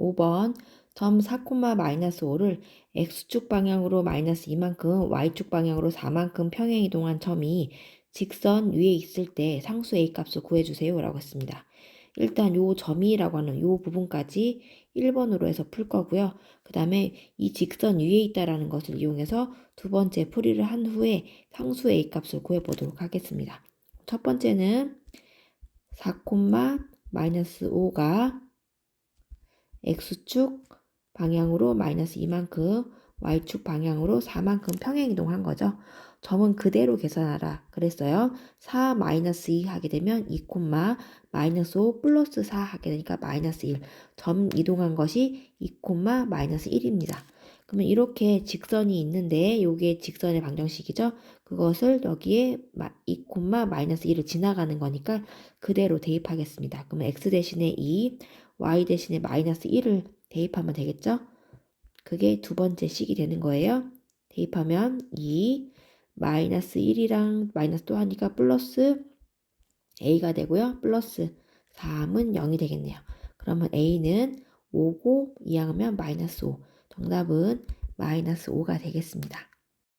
5번 점 4, 마이너스 5를 x축 방향으로 마이너스 2만큼 y축 방향으로 4만큼 평행 이동한 점이 직선 위에 있을 때 상수 a 값을 구해주세요 라고 했습니다. 일단 요 점이라고 하는 요 부분까지 1번으로 해서 풀 거고요. 그 다음에 이 직선 위에 있다라는 것을 이용해서 두 번째 풀이를 한 후에 상수 a 값을 구해보도록 하겠습니다. 첫 번째는 4, 마이너스 5가 x축 방향으로 마이너스 2만큼 y축 방향으로 4만큼 평행 이동한 거죠. 점은 그대로 계산하라 그랬어요. 4 마이너스 2 하게 되면 2 콤마 마이너스 5 플러스 4 하게 되니까 마이너스 1. 점 이동한 것이 2 콤마 마이너스 1입니다. 그러면 이렇게 직선이 있는데 요게 직선의 방정식이죠. 그것을 여기에 2 콤마 마이너스 1을 지나가는 거니까 그대로 대입하겠습니다. 그러면 x 대신에 2, y 대신에 마이너스 1을 대입하면 되겠죠? 그게 두 번째 식이 되는 거예요. 대입하면 2, 마이너스 1이랑 마이너스 또 하니까 플러스 a가 되고요. 플러스 3은 0이 되겠네요. 그러면 a는 5고 2항하면 마이너스 5. 정답은 마이너스 5가 되겠습니다.